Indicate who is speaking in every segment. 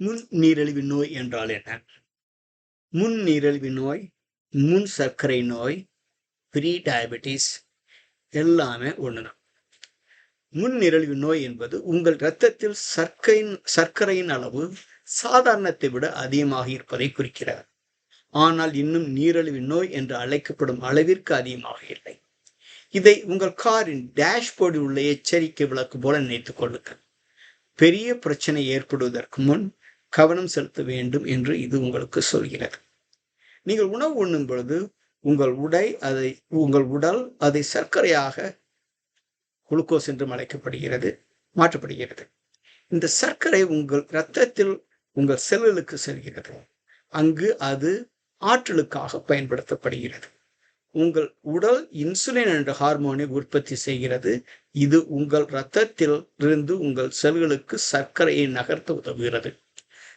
Speaker 1: முன் நீரிழிவு நோய் என்றால் என்ன? முன் நீரிழிவு நோய் முன் சர்க்கரை நோய் ப்ரீ டயபெட்டிஸ் எல்லாமே ஒன்றுதான் முன் நீரழிவு நோய் என்பது உங்கள் இரத்தத்தில் சர்க்கரையின் சர்க்கரையின் அளவு சாதாரணத்தை விட அதிகமாக இருப்பதை குறிக்கிறது. ஆனால் இன்னும் நீரிழிவு நோய் என்று அழைக்கப்படும் அளவிற்கு அதிகமாக இல்லை. இதை உங்கள் காரின் டேஷ்போர்டில் உள்ள எச்சரிக்கை விளக்கு போல நினைத்துக் கொள்ளுங்கள். பெரிய பிரச்சனை ஏற்படுவதற்கு முன் கவனம் செலுத்த வேண்டும் என்று இது உங்களுக்கு சொல்கிறது. நீங்கள் உணவு உண்ணும் பொழுது உங்கள் உடை அதை உங்கள் உடல் அதை சர்க்கரையாக குளுக்கோஸ் என்றும் அழைக்கப்படுகிறது மாற்றப்படுகிறது. இந்த சர்க்கரை உங்கள் இரத்தத்தில் உங்கள் செல்லுக்கு செல்கிறது. அங்கு அது ஆற்றலுக்காக பயன்படுத்தப்படுகிறது. உங்கள் உடல் இன்சுலின் என்ற ஹார்மோனை உற்பத்தி செய்கிறது. இது உங்கள் இரத்தத்தில் இருந்து உங்கள் செல்களுக்கு சர்க்கரையை நகர்த்த உதவுகிறது.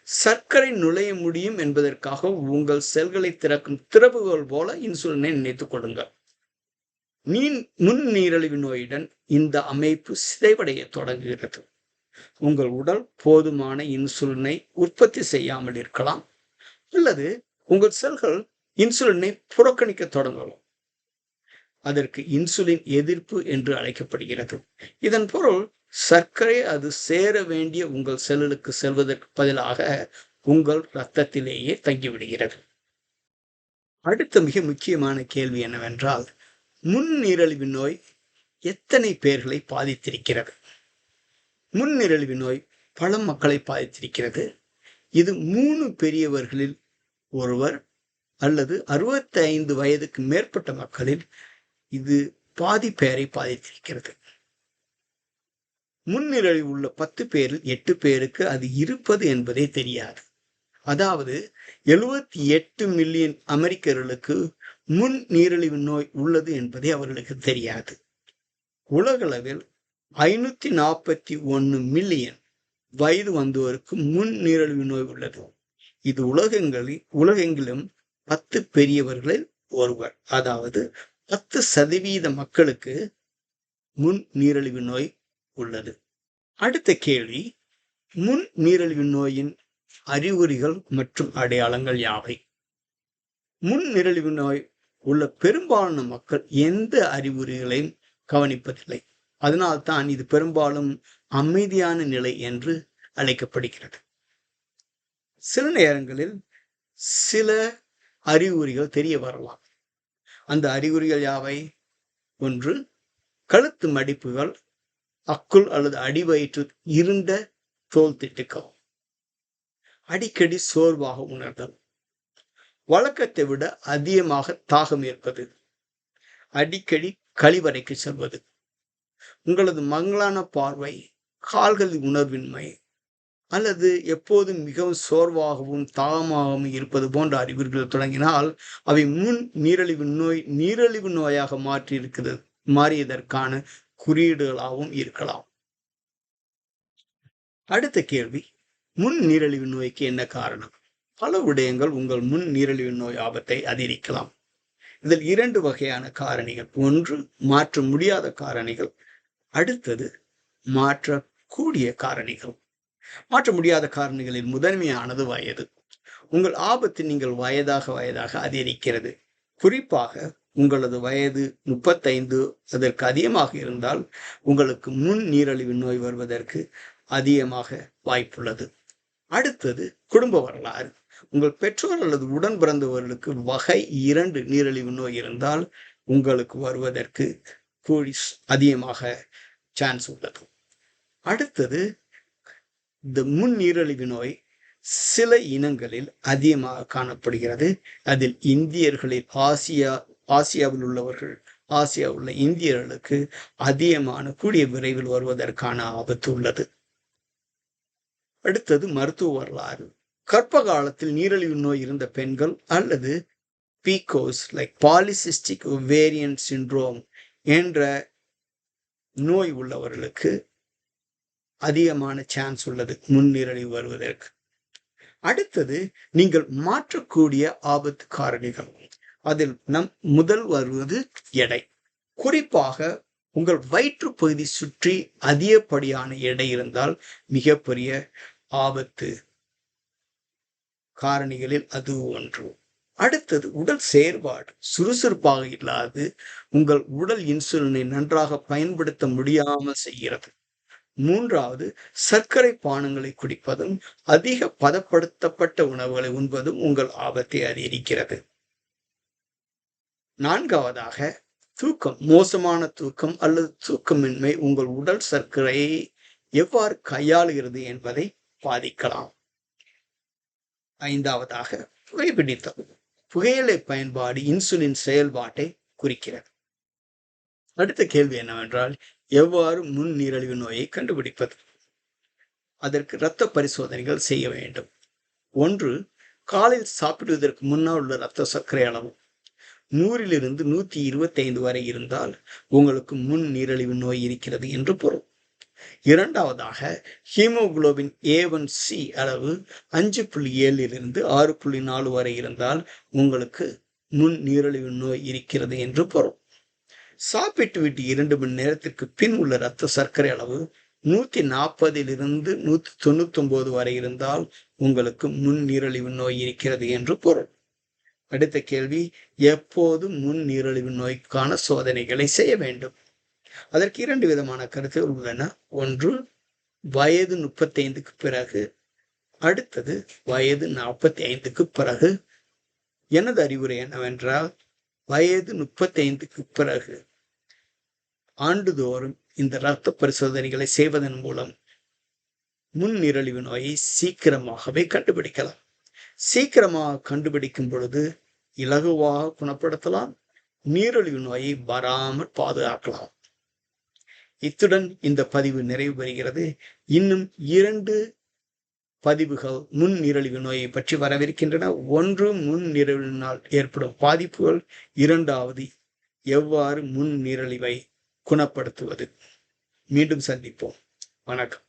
Speaker 1: சர்க்கரை நுழைய முடியும் என்பதற்காக உங்கள் செல்களை திறக்கும் திறவுகோல் போல இன்சுலினை நினைத்துக் கொள்ளுங்கள். நீன் முன் நீரிழிவு நோயுடன் இந்த அமைப்பு சிதைவடைய தொடங்குகிறது. உங்கள் உடல் போதுமான இன்சுலினை உற்பத்தி செய்யாமல் இருக்கலாம். அல்லது உங்கள் செல்கள் இன்சுலினை புறக்கணிக்க தொடங்கலாம். அதற்கு இன்சுலின் எதிர்ப்பு என்று அழைக்கப்படுகிறது. இதன் பொருள் சர்க்கரை அது சேர வேண்டிய உங்கள் செல்லுக்கு செல்வதற்கு பதிலாக உங்கள் இரத்தத்திலேயே தங்கிவிடுகிறது. அடுத்த மிக முக்கியமான கேள்வி என்னவென்றால் முன்னிரழிவு நோய் எத்தனை பேர்களை பாதித்திருக்கிறது? முன்னிரழிவு நோய் பல மக்களை பாதித்திருக்கிறது. இது மூணு பெரியவர்களில் ஒருவர் அல்லது அறுபத்தி ஐந்து வயதுக்கு மேற்பட்ட மக்களில் இது பாதி பேரை பாதித்திருக்கிறது. முன்னிரழிவு உள்ள பத்து பேரில் எட்டு பேருக்கு அது இருப்பது என்பதே தெரியாது. அதாவது எழுபத்தி எட்டு மில்லியன் அமெரிக்கர்களுக்கு முன் நீரிழிவு நோய் உள்ளது என்பதே அவர்களுக்கு தெரியாது. உலகளவில் ஐநூத்தி நாற்பத்தி ஒன்னு மில்லியன் வயது வந்தோருக்கு முன் நீரிழிவு நோய் உள்ளது. இது உலகங்களில் உலகெங்கிலும் பத்து பெரியவர்களில் ஒருவர். அதாவது பத்து சதவீத மக்களுக்கு முன் நீரிழிவு நோய் உள்ளது. அடுத்த கேள்வி முன் நீரிழிவு நோயின் அறிகுறிகள் மற்றும் அடையாளங்கள் யாவை? முன் நீரிழிவு நோய் உள்ள பெரும்பாலான மக்கள் எந்த அறிகுறிகளையும் கவனிப்பதில்லை. அதனால்தான் இது பெரும்பாலும் அமைதியான நிலை என்று அழைக்கப்படுகிறது. சில நேரங்களில் சில அறிகுறிகள் தெரிய வரலாம். அந்த அறிகுறிகள் யாவை? ஒன்று கழுத்து மடிப்புகள் அக்குள் அல்லது அடிவயிற்று இருண்ட தோல் திட்டுக்கள் அடிக்கடி சோர்வாக உணர்தல். வழக்கத்தை விட அதிகமாக தாகம் ஏற்பது. அடிக்கடி கழிவறைக்கு செல்வது. உங்களது மங்களான பார்வை கால்களின் உணர்வின்மை அல்லது எப்போதும் மிகவும் சோர்வாகவும் தாகமாகவும் இருப்பது போன்ற அறிகுறிகள் தொடங்கினால் அவை முன் நீரழிவு நோய் நீரழிவு நோயாக மாற்றி இருக்கிறது மாறியதற்கான குறியீடுகளாகவும் இருக்கலாம். அடுத்த கேள்வி முன் நீரிழிவு நோய்க்கு என்ன காரணம்? பல விடயங்கள் உங்கள் முன் நீரிழிவு நோய் ஆபத்தை அதிகரிக்கலாம். இதில் இரண்டு வகையான காரணிகள். ஒன்று மாற்ற முடியாத காரணிகள். அடுத்தது மாற்றக்கூடிய காரணிகள். மாற்ற முடியாத காரணிகளில் முதன்மையானது வயது. உங்கள் ஆபத்து நீங்கள் வயதாக வயதாக அதிகரிக்கிறது. குறிப்பாக உங்களது வயது முப்பத்தைந்து அதற்கு அதிகமாக இருந்தால் உங்களுக்கு முன் நீரழிவு நோய் வருவதற்கு அதிகமாக வாய்ப்புள்ளது. அடுத்தது குடும்ப வரலாறு. உங்கள் பெற்றோர் அல்லது உடன் பிறந்தவர்களுக்கு வகை இரண்டு நீரிழிவு நோய் இருந்தால் உங்களுக்கு வருவதற்கு கூடி அதிகமாக சான்ஸ் உள்ளது. அடுத்தது இந்த முன் நீரிழிவு நோய் சில இனங்களில் அதிகமாக காணப்படுகிறது. அதில் இந்தியர்களில் ஆசியா ஆசியாவில் உள்ளவர்கள் ஆசியாவில் உள்ள இந்தியர்களுக்கு அதிகமான கூடிய விரைவில் வருவதற்கான ஆபத்து உள்ளது. அடுத்தது மருத்துவ வரலாறு. கர்ப்ப காலத்தில் நீரிழிவு நோய் இருந்த பெண்கள் அல்லது PCOS like polycystic ovarian syndrome என்ற நோய் உள்ளவர்களுக்கு அதிகமான சான்ஸ் உள்ளது முன்னிரழிவு வருவதற்கு. அடுத்தது நீங்கள் மாற்றக்கூடிய ஆபத்து காரணிகள். அதில் நம் முதல் வருவது எடை. குறிப்பாக உங்கள் வயிற்று பகுதி சுற்றி அதிகப்படியான எடை இருந்தால் மிகப்பெரிய ஆபத்து காரணிகளில் அது ஒன்று. அடுத்தது உடல் செயற்பாடு. சுறுசுறுப்பாக இல்லாது உங்கள் உடல் இன்சுலினை நன்றாக பயன்படுத்த முடியாமல் செய்கிறது. மூன்றாவது சர்க்கரை பானங்களை குடிப்பதும் அதிக பதப்படுத்தப்பட்ட உணவுகளை உண்பதும் உங்கள் ஆபத்தை அதிகரிக்கிறது. நான்காவதாக தூக்கம் மோசமான தூக்கம் அல்லது தூக்கமின்மை உங்கள் உடல் சர்க்கரையை எவ்வாறு கையாளுகிறது என்பதை பாதிக்கலாம். ஐந்தாவதாக புகைப்பிடித்தல் புகையிலை பயன்பாடு இன்சுலின் செயல்பாட்டை குறிக்கிறது. அடுத்த கேள்வி என்னவென்றால் எவ்வாறு முன் நீரிழிவு நோயை கண்டுபிடிப்பது? அதற்கு இரத்த பரிசோதனைகள் செய்ய வேண்டும். ஒன்று காலையில் சாப்பிடுவதற்கு முன்னால் உள்ள இரத்த சர்க்கரை அளவு. நூறிலிருந்து நூத்தி இருபத்தி ஐந்து வரை இருந்தால் உங்களுக்கு முன் நீரிழிவு நோய் இருக்கிறது என்று பொருள். இரண்டாவதாக ஹீமோகுளோபின் ஏ ஒன் சி அளவு அஞ்சு புள்ளி ஏழிலிருந்து ஆறு புள்ளி நாலு வரை இருந்தால் உங்களுக்கு முன் நீரிழிவு நோய் இருக்கிறது என்று பொருள். சாப்பிட்டு விட்டு இரண்டு மணி நேரத்திற்கு பின் உள்ள இரத்த சர்க்கரை அளவு நூத்தி நாற்பதிலிருந்து நூத்தி தொண்ணூத்தி ஒன்பது வரை இருந்தால் உங்களுக்கு முன் நீரிழிவு நோய் இருக்கிறது என்று பொருள். அடுத்த கேள்வி எப்போதும் முன் நீரிழிவு நோய்க்கான சோதனைகளை செய்ய வேண்டும். அதற்கு இரண்டு விதமான கருத்துகள் உள்ளன. ஒன்று வயது முப்பத்தைந்துக்கு பிறகு. அடுத்தது வயது நாற்பத்தி ஐந்துக்கு பிறகு. எனது அறிவுரை என்னவென்றால் வயது முப்பத்தைந்துக்கு பிறகு. ஆண்டுதோறும் இந்த இரத்த பரிசோதனைகளை செய்வதன் மூலம் முன் நோயை சீக்கிரமாகவே கண்டுபிடிக்கலாம். சீக்கிரமாக கண்டுபிடிக்கும் பொழுது இலகுவாக குணப்படுத்தலாம் நீரிழிவு நோயை வராமல் பாதுகாக்கலாம். இத்துடன் இந்த பதிவு நிறைவு பெறுகிறது. இன்னும் இரண்டு பதிவுகள் முன் நீரிழிவு நோயை பற்றி வரவிருக்கின்றன. ஒன்று முன் நீரிழிவினால் ஏற்படும் பாதிப்புகள் இரண்டாவது எவ்வாறு முன் நீரிழிவை குணப்படுத்துவது. மீண்டும் சந்திப்போம். வணக்கம்.